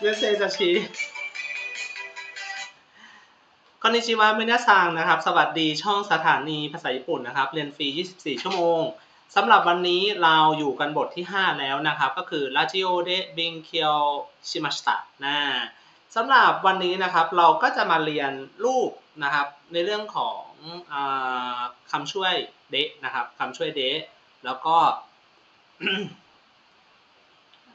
เมสเซจชีคอนนิชิวะมินาซังนะครับ สวัสดีช่องสถานีภาษาญี่ปุ่นนะครับ เรียนฟรี 24 ชั่วโมงสำหรับวันนี้เราอยู่กันบทที่ 5 แล้วนะครับ ก็คือ r a j i o de b i n k y o shimashita นะสำหรับวันนี้นะครับเราก็จะมาเรียนรูปนะครับในเรื่องของอคำช่วยเดะนะครับคำช่วยเดะแล้วก็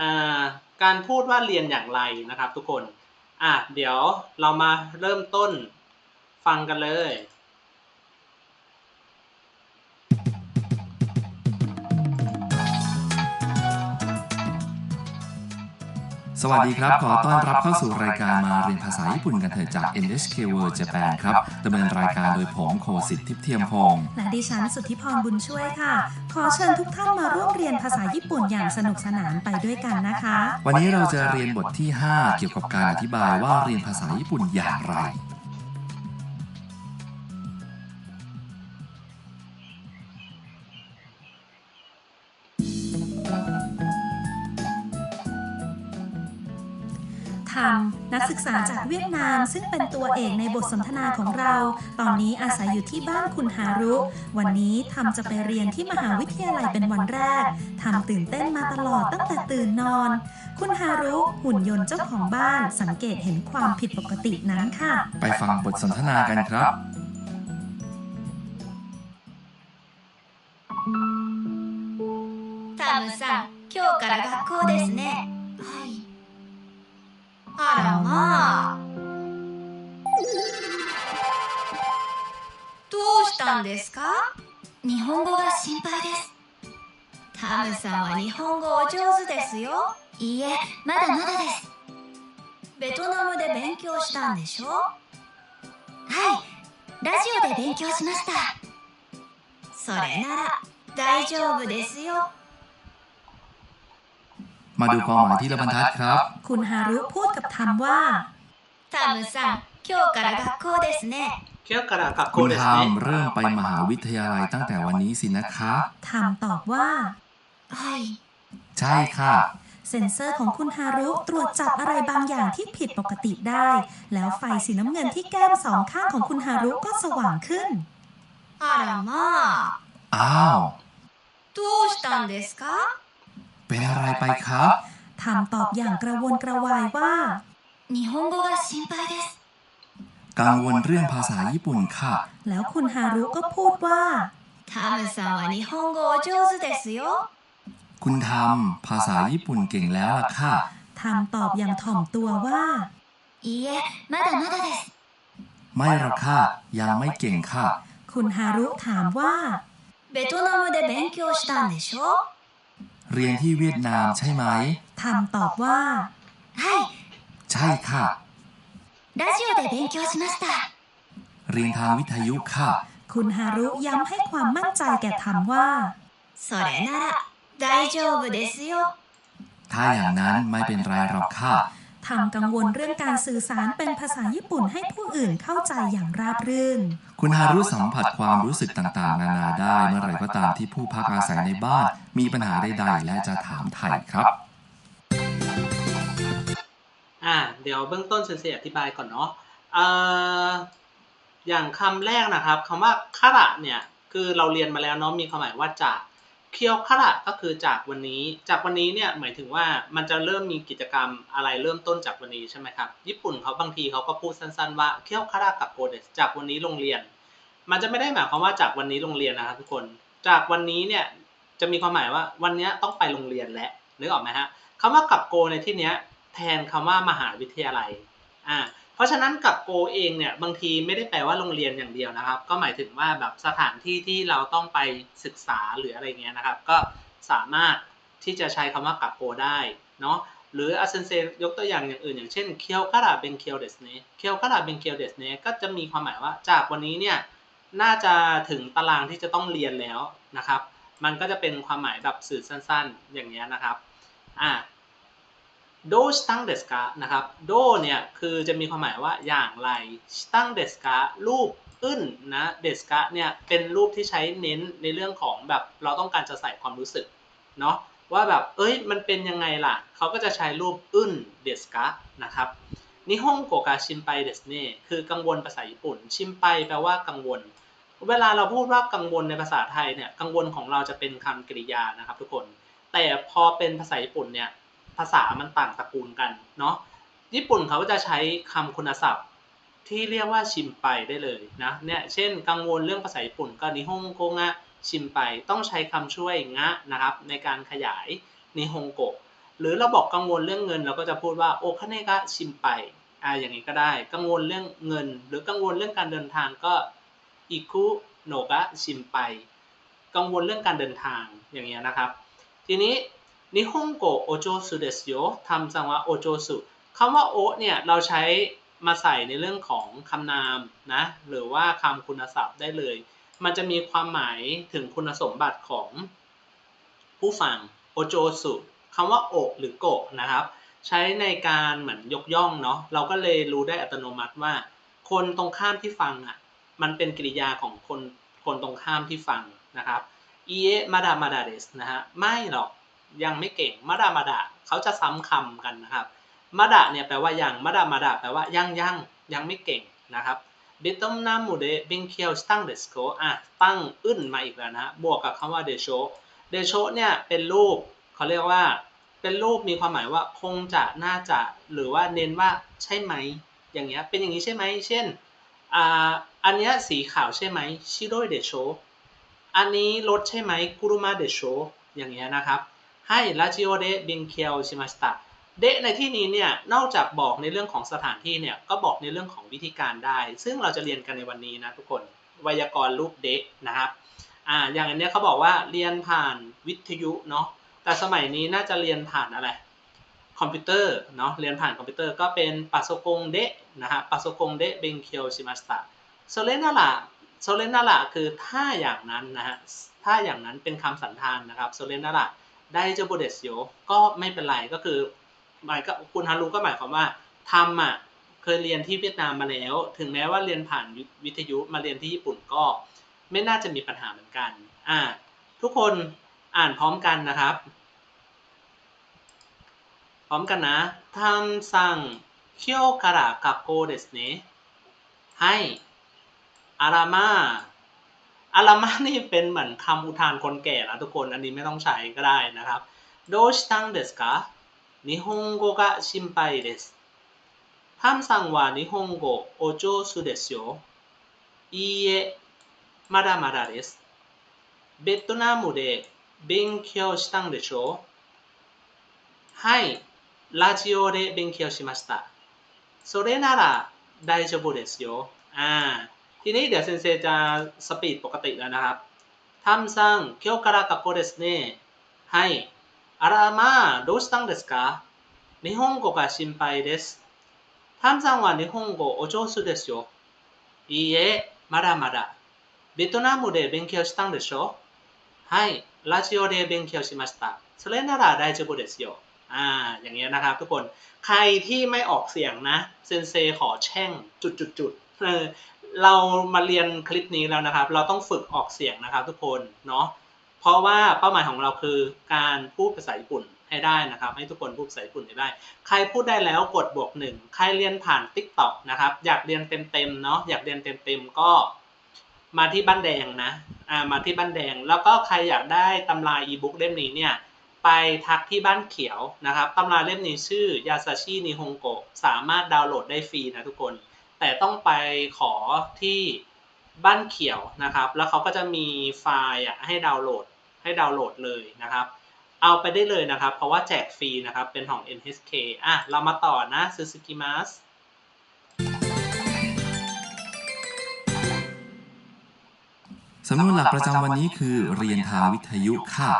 อ่า การพูดว่าเรียนอย่างไรนะครับ ทุกคน อะเดี๋ยวเรามาเริ่มต้นฟังกันเลย สวัสดีครับ ขอต้อนรับเข้าสู่รายการมาเรียนภาษาญี่ปุ่นกันเถิดจาก NHK World Japan ครับดำเนินรายการโดยผมโคสิทธิ์ทิพย์เทียมพงศ์และดิฉันสุทธิพรบุญช่วยค่ะ ขอเชิญทุกท่านมาร่วมเรียนภาษาญี่ปุ่นอย่างสนุกสนานไปด้วยกันนะคะ วันนี้เราจะเรียนบทที่ 5 เกี่ยวกับการอธิบายว่าเรียนภาษาญี่ปุ่นอย่างไร ศึกษาจากเวียดนาม ซึ่งเป็นตัวเอกในบทสนทนาของเรา ตอนนี้อาศัยอยู่ที่บ้านคุณฮารุ วันนี้ทำจะไปเรียนที่มหาวิทยาลัยเป็นวันแรกทำตื่นเต้นมาตลอดตั้งแต่ตื่นนอน คุณฮารุหุ่นยนต์เจ้าของบ้านสังเกตเห็นความผิดปกตินั้นค่ะ ไปฟังบทสนทนากันครับ タムさん、今日から学校ですね。 はい。あらまあ。どうしたんですか？日本語が心配です。タムさんは日本語お上手ですよ。いいえ、まだまだです。ベトナムで勉強したんでしょ？はい。ラジオで勉強しました。それなら大丈夫ですよ。 มาดูความหมายที่ละบรรทัดครับ คุณฮารุพูดกับทำว่า タムさん、今日から学校ですね。 เคียวกระดากับโก คุณ เดส ท เนะ ำเริ่มไปมหาวิทยาลัยตั้งแต่วันนี้สินะคะ ทำตอบว่า はい。 ใช่ค่ะ เซ็นเซอร์ของคุณฮารุตรวจจับอะไรบางอย่างที่ผิดปกติได้ แล้วไฟสีน้ำเงินที่แก้มสองข้างของคุณฮารุก็สว่างขึ้น あらまあ。 อ้าว どうしたんですか เป็นอะไรไปครับ ทำตอบอย่างกระวนกระวายว่า 日本語が心配です。 กังวลเรื่องภาษาญี่ปุ่นค่ะ แล้วคุณฮารุก็พูดว่า タムさんは日本語お上手ですよ。 คุณทำภาษาญี่ปุ่นเก่งแล้วล่ะค่ะ ทำตอบอย่างถ่อมตัวว่า いいえ、まだまだです。 ไม่หรอกค่ะ ยังไม่เก่งค่ะ คุณฮารุถามว่า ベトナムで勉強したんでしょ เรียนที่เวียดนามใช่ไหม ทำตอบว่า はい。 ใช่ค่ะ ラジオで勉強しました。 เรียนทางวิทยุค่ะ คุณฮารุย้ำให้ความมั่นใจแก่ทำว่า それなら大丈夫ですよ。 ถ้าอย่างนั้นไม่เป็นไรหรอกค่ะ ทำกังวลเรื่องการสื่อสารเป็นภาษาญี่ปุ่นให้ผู้อื่นเข้าใจอย่างราบรื่น คุณฮารุสัมผัสความรู้สึกต่างๆ นานาได้เมื่อไหร่ก็ตามที่ผู้พักอาศัยในบ้าน มีปัญหาใดๆและจะถามไถ่ครับอะเดี๋ยวเบื้องต้นเซนเซอธิบายก่อนเนาะเอ่ออย่างคำแรกนะครับคำว่าคาระเนี่ยคือเราเรียนมาแล้วเนาะมีความหมายว่าจาก เคียวคาระก็คือจากวันนี้ จากวันนี้เนี่ยหมายถึงว่ามันจะเริ่มมีกิจกรรมอะไรเริ่มต้นจากวันนี้ใช่ไหมครับ ญี่ปุ่นเขาบางทีเขาก็พูดสั้นๆว่าเคียวคาระกับโกเดสจากวันนี้โรงเรียน มันจะไม่ได้หมายความว่าจากวันนี้โรงเรียนนะครับทุกคน จากวันนี้เนี่ยจะมีความหมายว่าวันนี้ต้องไปโรงเรียนแล้วนึกออกไหมฮะคำว่ากับโกในที่เนี้ยแทนคำว่ามหาวิทยาลัย อ่า เพราะฉะนั้นกับโกเองเนี่ยบางทีไม่ได้แปลว่าโรงเรียนอย่างเดียวนะครับ ก็หมายถึงว่าแบบสถานที่ที่เราต้องไปศึกษาหรืออะไรเงี้ยนะครับ ก็สามารถที่จะใช้คำว่ากับโกได้เนาะหรืออาเซนเซยกตัวอย่างอย่างอื่น อย่างเช่นเคียวคาราเบนเคียวเดสเนเคียวคาราเบนเคียวเดสเนก็จะมีความหมายว่าจากวันนี้เนี่ยน่าจะถึงตารางที่จะต้องเรียนแล้วนะครับ มันก็จะเป็นความหมายแบบสื่อสั้นๆ อย่างเงี้ยนะครับอ่า โดสตั้งเดสกานะครับโดเนี่ยคือจะมีความหมายว่าอย่างไรตั้งเดสการูปอึ้นนะเดสกาเนี่ยเป็นรูปที่ใช้เน้นในเรื่องของแบบเราต้องการจะใส่ความรู้สึกเนาะว่าแบบเอ้ยมันเป็นยังไงล่ะเขาก็จะใช้รูปอึนเดสกะนะครับนิฮงโกกาชิมไปเดสเน่คือกังวลภาษาญี่ปุ่น ชิมไปแปลว่ากังวล เวลาเราพูดว่ากังวลในภาษาไทยเนี่ยกังวลของเราจะเป็นคำกริยานะครับทุกคน แต่พอเป็นภาษาญี่ปุ่นเนี่ย ภาษามันต่างตระกูลกันเนาะญี่ปุ่นเขาจะใช้คำคุณศัพท์ที่เรียกว่าชิมไปได้เลยนะเนี่ยเช่นกังวลเรื่องภาษาญี่ปุ่นก็นิฮงโกงะชิมไปต้องใช้คำช่วยงะนะครับในการขยายนิฮงโกะหรือเราบอกกังวลเรื่องเงินเราก็จะพูดว่าโอคาเนกะชิมไปอ่าอย่างนี้ก็ได้ กังวลเรื่องเงิน หรือกังวลเรื่องการเดินทางก็อิคุโนกะชิมไป กังวลเรื่องการเดินทางอย่างเงี้ยนะครับ ทีนี้ นิฮงโกโอโจสุเดสโยทำจังวะโอโจสุคำว่าโอเนี่ยเราใช้มาใส่ในเรื่องของคำนามนะหรือว่าคำคุณศัพท์ได้เลย มันจะมีความหมายถึงคุณสมบัติของผู้ฟังโอโจสุคำว่าโอหรือโกนะครับ ใช้ในการเหมือนยกย่องเนาะเราก็เลยรู้ได้อัตโนมัติว่า คนตรงข้ามที่ฟังอะมันเป็นกริยาของคนคนตรงข้ามที่ฟังนะครับอีเอะมาดามาดาเดสนะฮะไม่หรอก ยังไม่เก่งมาดามาดาเขาจะซ้ำคำกันนะครับมาดาเนี่ยแปลว่ายังมาดามาดาแปลว่ายังยังยังไม่เก่งนะครับเบตมนามูเดเบงเคียวสตั้งเดสโกอะตั้งอึ้นมาอีกแล้วนะบวกกับคำว่าเดโชเดโชเนี่ยเป็นรูปเขาเรียกว่าเป็นรูปมีความหมายว่าคงจะน่าจะหรือว่าเน้นว่าใช่ไหม อย่างเงี้ยเป็นอย่างนี้ใช่ไหมเช่นอ่าอันเนี้ยสีขาวใช่ไหมชิโรยเดโชอันนี้รถใช่ไหมกุรุมาเดโชอย่างเงี้ยนะครับ ให้ลาจิโอเดบิงเคียวชิมาสตะเดในที่นี้เนี่ยนอกจากบอกในเรื่องของสถานที่เนี่ยก็บอกในเรื่องของวิธีการได้ ซึ่งเราจะเรียนกันในวันนี้นะทุกคนไวยากรณ์รูปเดนะครับอ่าอย่างอันเนี้ยเขาบอกว่าเรียนผ่านวิทยุเนาะแต่สมัยนี้น่าจะเรียนผ่านอะไรคอมพิวเตอร์เนาะเรียนผ่านคอมพิวเตอร์ก็เป็นปัสโกงเดะนะฮะปัสโกงเดะเบงเคียวชิมาสตะโซเลนาระโซเลนาระคือถ้าอย่างนั้นนะฮะถ้าอย่างนั้นเป็นคำสันธานนะครับโซเลนาระ ได้เจโบเดสโยก็ไม่เป็นไรก็คือหมายก็คุณฮารุก็หมายความว่าทำอะเคยเรียนที่เวียดนามมาแล้ว ถึงแม้ว่าเรียนผ่านวิทยุมาเรียนที่ญี่ปุ่นก็ ไม่น่าจะมีปัญหาเหมือนกันอ่าทุกคนอ่านพร้อมกันนะครับ พร้อมกันนะทันซังเคียวการะกับโกเดสเนะให้อารามา อารามานี่เป็นเหมือนคำอุทานคนแก่นะทุกคน อันนี้ไม่ต้องใช้ก็ได้นะครับโดชิตังเดสกะนิฮงโกกะชิมไปเดสทันซังว่านิฮงโกโอโจสุเดสโยいいえまだまだですベトナムで勉強したんでしょうはい、ラジオで勉強しました。それなら大丈夫ですよ。อ่า ทีนี้เดี๋ยวเซนเซจะสปีดปกติแล้วนะครับทำซังเคียวการะกับโกเดสเน่はい。あらまあ、どうしたんですか日本語が心配です。タムさんは日本語お上手ですよ。いいえ、まだまだ。ベトナムで勉強したんでしょはい。ラジオで勉強しました。それなら大丈夫ですよ。อ่า อย่างเงี้ยนะครับทุกคน ใครที่ไม่ออกเสียงนะ เซนเซขอแช่งจุดจุดจุดๆเออ เรามาเรียนคลิปนี้แล้วนะครับ เราต้องฝึกออกเสียงนะครับ ทุกคนเนาะเพราะว่าเป้าหมายของเราคือการพูดภาษาญี่ปุ่นให้ได้นะครับ ให้ทุกคนพูดภาษาญี่ปุ่นให้ได้ ใครพูดได้แล้วกดบวกหนึ่งใครเรียนผ่าน t ิ k t o k นะครับ อยากเรียนเต็มๆเนาะอยากเรียนเต็มๆก็มาที่บ้านแดงนะอ่ามาที่บ้านแดง แล้วก็ใครอยากได้ตำราอีบุ๊กเล่มนี้เนี่ยไปทักที่บ้านเขียวนะครับตำราเล่มนี้ชื่อยาซาชินิฮงโกะสามารถดาวน์โหลดได้ฟรีนะทุกคน แต่ต้องไปขอที่บ้านเขียวนะครับ แล้วเขาก็จะมีไฟล์อะให้ดาวน์โหลด ให้ดาวน์โหลดเลยนะครับ เอาไปได้เลยนะครับ เพราะว่าแจกฟรีนะครับ เป็นของ NHK อ่ะ เรามาต่อนะซูซูกิมัส สำนวนหลักประจำวันนี้คือเรียนทางวิทยุค่ะ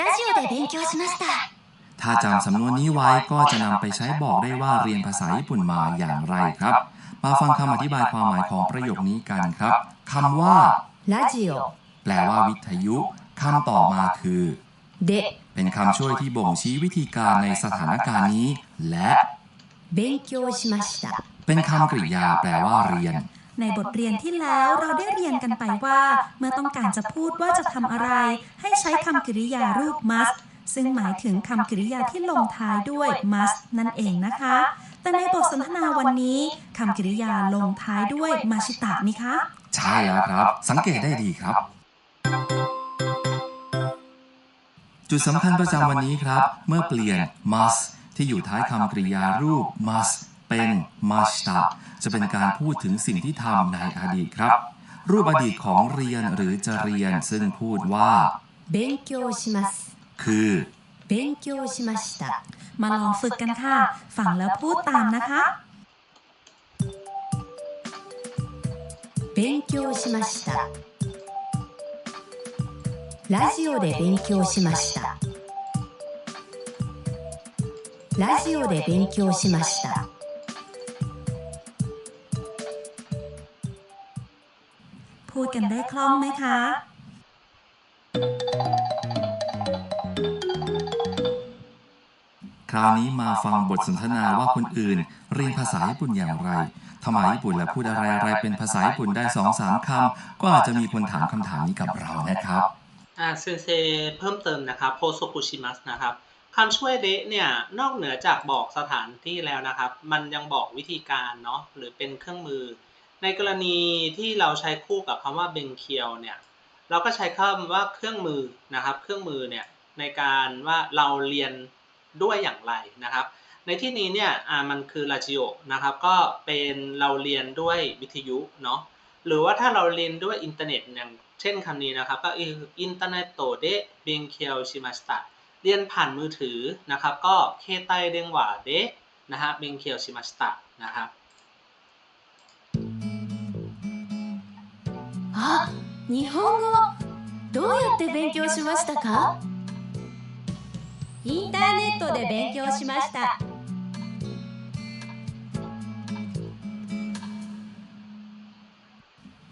ラジオで勉強しました ถ้าจำสำนวนนี้ไว้ก็จะนำไปใช้บอกได้ว่าเรียนภาษาญี่ปุ่นมาอย่างไรครับ มาฟังคำอธิบายความหมายของประโยคนี้กันครับคำว่า ラジオ แปลว่าวิทยุคำต่อมาคือ で เป็นคำช่วยที่บ่งชี้วิธีการในสถานการณ์นี้ และ 勉強しました เป็นคำกริยาแปลว่าเรียน ในบทเรียนที่แล้วเราได้เรียนกันไปว่า เมื่อต้องการจะพูดว่าจะทำอะไร ให้ใช้คำกริยารูป must ซึ่งหมายถึงคำกริยาที่ลงท้ายด้วย must นั่นเองนะคะ แต่ในบทสนทนาวันนี้คำกริยาลงท้ายด้วยมาชิตะนี่คะ ใช่แล้วครับ สังเกตได้ดีครับ จุดสำคัญประจำวันนี้ครับ เมื่อเปลี่ยน must ที่อยู่ท้ายคำกริยารูป must เป็นมาชตะจะเป็นการพูดถึงสิ่งที่ทำในอดีตครับ รูปอดีตของเรียนหรือจะเรียนซึ่งพูดว่าเบนเกี คือ 勉強しました มาลองฝึกกันค่ะ ฟังแล้วพูดตามนะคะ 勉強しましたラジオで勉強しましたラジオで勉強しました พูดกันได้คล่องไหมคะ ราวนี้มาฟังบทสนทนาว่าคนอื่น เรียนภาษาญี่ปุ่นอย่างไรทำไมญี่ปุ่นและพูดอะไรอะไรเป็นภาษาญี่ปุ่นได้สองสามคำก็อาจจะมีคนถามคำถามนี้กับเรานะครับอ่าเซนเซเพิ่มเติมนะครับโพโซคุชิมัสนะครับคำช่วยเดะเนี่ยนอกเหนือจากบอกสถานที่แล้วนะครับ มันยังบอกวิธีการเนาะหรือเป็นเครื่องมือ ในกรณีที่เราใช้คู่กับคำว่าเบงเคียวเนี่ยเราก็ใช้คำว่าเครื่องมือนะครับ เครื่องมือเนี่ยในการว่าเราเรียน ด้วยอย่างไรนะครับ ในที่นี้เนี่ยอ่ามันคือราจิโอนะครับก็เป็นเราเรียนด้วยวิทยุเนาะ หรือว่าถ้าเราเรียนด้วยอินเทอร์เน็ตอย่างเช่นคำนี้นะครับ ก็คืออินเทอร์เน็ตโตเดะเบงเคียวชิมาสตะเรียนผ่านมือถือนะครับ ก็เคไตเดงหวาเดะนะฮะเบงเคียวชิมาสตะนะครับ あ日本語どうやって勉強しましたか インターネットで勉強しました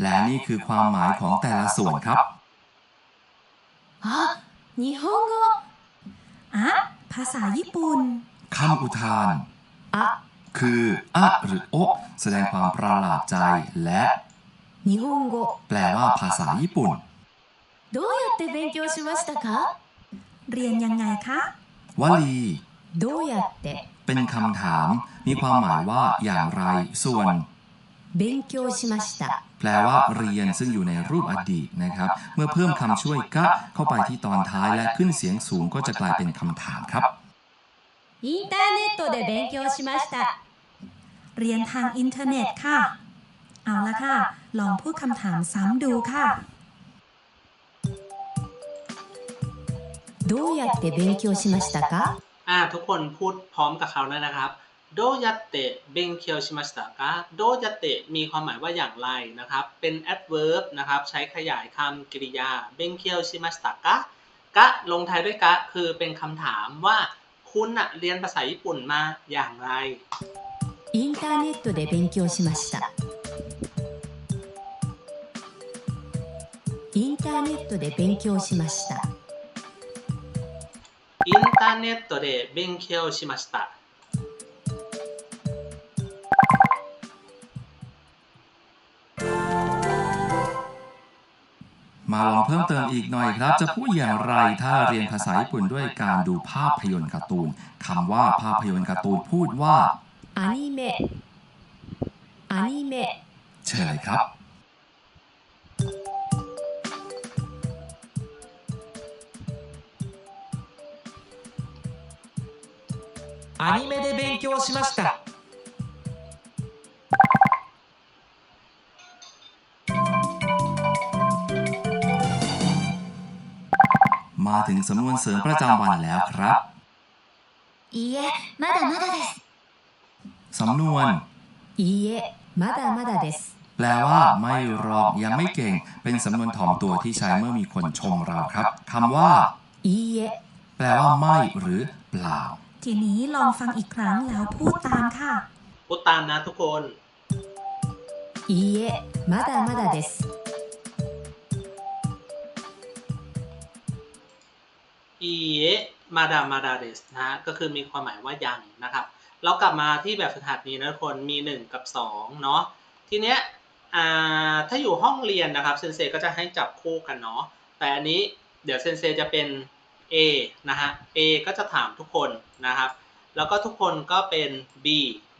และนี่คือความหมายของแต่ละส่วนครับ あ日本語 อะ ภาษาญี่ปุ่น คำอุทาน あ คืออะหรือโอะแสดงความประหลาดใจ และ 日本語 แปลว่าภาษาญี่ปุ่น どうやって勉強しましたか เรียนยังไงคะ วลี どうやって เป็นคำถาม มีความหมายว่าอย่างไร ส่วน 勉強しました แปลว่าเรียนซึ่งอยู่ในรูปอดีตนะครับ เมื่อเพิ่มคำช่วยกะเข้าไปที่ตอนท้ายและขึ้นเสียงสูงก็จะกลายเป็นคำถามครับ インターネットで勉強しました เรียนทางอินเทอร์เน็ตค่ะ เอาละค่ะ ลองพูดคำถามซ้ำดูค่ะ どうやって勉強しましたか อ่าทุกคนพูดพร้อมกับเขาแล้วนะครับโดยัตเตะเบงเคียวชิมาสตะกะโดยัตเตะมีความหมายว่าอย่างไรนะครับ เป็น adverb นะครับ ใช้ขยายคำกริยาเบงเคียวชิมาสตะกะกะลงท้ายด้วยกะ คือเป็นคำถามว่าคุณอะเรียนภาษาญี่ปุ่นมาอย่างไร インターネットで勉強しましたインターネットで勉強しました อินเทอร์เน็ตเดะเบงเคียวชิมาสตะ มาลองเพิ่มเติมอีกหน่อยครับ จะพูดอย่างไรถ้าเรียนภาษาญี่ปุ่นด้วยการดูภาพยนตร์การ์ตูนคำว่าภาพยนตร์การ์ตูนพูดว่า アニメアニメ เชิญเลยครับ アニメで勉強しました。 มาถึงสำนวนเสริมประจำวันแล้วครับ いいえまだまだです สำนวน いいえまだまだです แปลว่าไม่หรอกยังไม่เก่ง เป็นสำนวนถ่อมตัวที่ใช้เมื่อมีคนชมเราครับคำว่า いいえ แปลว่าไม่หรือเปล่า ทีนี้ลองฟังอีกครั้งแล้วพูดตามค่ะ พูดตามนะทุกคน いいえまだまだです อีเอะมาดามาดาเดสนะฮะก็คือมีความหมายว่ายังนะครับ เรากลับมาที่แบบฝึกหัดนี้นะทุกคนมี 1 กับ 2 เนาะทีเนี้ย อ่าถ้าอยู่ห้องเรียนนะครับเซนเซก็จะให้จับคู่กันเนาะแต่อันนี้เดี๋ยวเซนเซจะเป็น A นะฮะ A ก็จะถามทุกคนนะครับ แล้วก็ทุกคนก็เป็น B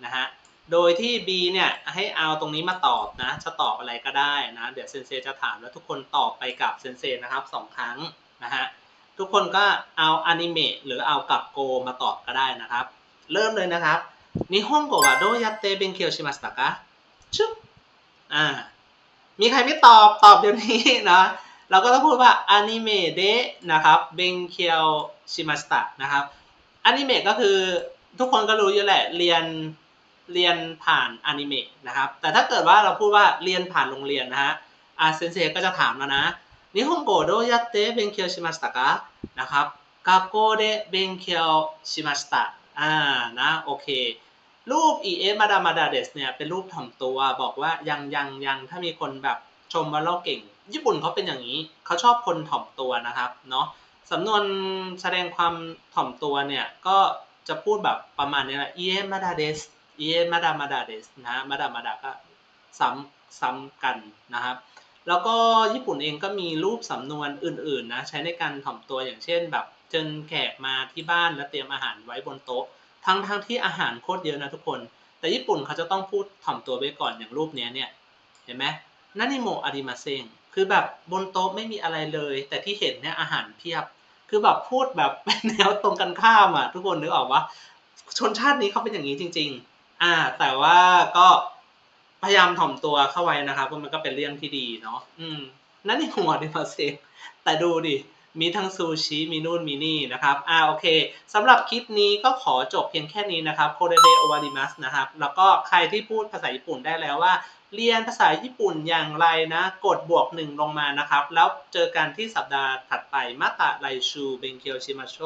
นะฮะ โดยที่ B เนี่ยให้เอาตรงนี้มาตอบนะ จะตอบอะไรก็ได้นะ เดี๋ยวเซนเซจะถามแล้วทุกคนตอบไปกับเซนเซนะครับสองครั้งนะฮะ ทุกคนก็เอาอนิเมะหรือเอากับโกมาตอบก็ได้นะครับ เริ่มเลยนะครับนิฮงโกะโดยาเตเบนเคียวชิมัสตะกะชึบอ่า มีใครไม่ตอบตอบเดี๋ยวนี้นะ เราก็ต้องพูดว่าอนิเมะเดะนะครับเบนเคียวชิมัสตะนะครับอนิเมะก็คือทุกคนก็รู้อยู่แหละเรียนเรียนผ่านอนิเมะนะครับแต่ถ้าเกิดว่าเราพูดว่าเรียนผ่านโรงเรียนนะฮะอาเซนเซก็จะถามแล้วนะนิฮงโกโดยาเตเบนเคียวชิมัสตะกะนะครับกาโกเดเบนเคียวชิมัสตะอ่านะโอเครูป e f มาดามาดาเดสเนี่ยเป็นรูปถ่อมตัวบอกว่ายังยังยังถ้ามีคนแบบชมว่าเราเก่ง ญี่ปุ่นเขาเป็นอย่างนี้เขาชอบคนถ่อมตัวนะครับเนาะสำนวนแสดงความถ่อมตัวเนี่ยก็จะพูดแบบประมาณนี้แหละ e f มาดาเดส e f มาดามาดาเดสนะมาดามาดาก็ซ้ำซ้ำกันนะครับ แล้วก็ญี่ปุ่นเองก็มีรูปสำนวนอื่นๆนะใช้ในการถ่อมตัวอย่างเช่น แบบเชิญแขกมาที่บ้านแล้วเตรียมอาหารไว้บนโต๊ะ ทั้งทั้งที่อาหารโคตรเยอะนะทุกคน แต่ญี่ปุ่นเขาจะต้องพูดถ่อมตัวไว้ก่อนอย่างรูปนี้เนี่ยเห็นไหมนันิโมอาริมาเซง คือแบบบนโต๊ะไม่มีอะไรเลย แต่ที่เห็นเนี่ยอาหารเพียบ คือแบบพูดแบบเป็นแนวตรงกันข้ามอะทุกคนนึกออกว่าชนชาตินี้เขาเป็นอย่างนี้จริง ๆ อ่า แต่ว่าก็พยายามถ่อมตัวเข้าไว้นะครับเพราะมันก็เป็นเรื่องที่ดีเนาะอืม นั่นนี่หัวดิมาเซแต่ดูดิมีทั้งซูชิมีนู่นมีนี่นะครับ อ่าโอเคสำหรับคลิปนี้ก็ขอจบเพียงแค่นี้นะครับโคเดเดโอวาดิมัสนะครับ แล้วก็ใครที่พูดภาษาญี่ปุ่นได้แล้วว่า เรียนภาษาญี่ปุ่นอย่างไรนะ กดบวกหนึ่งลงมานะครับ แล้วเจอกันที่สัปดาห์ถัดไปมาตะไรชูเบนเคียวชิมาโช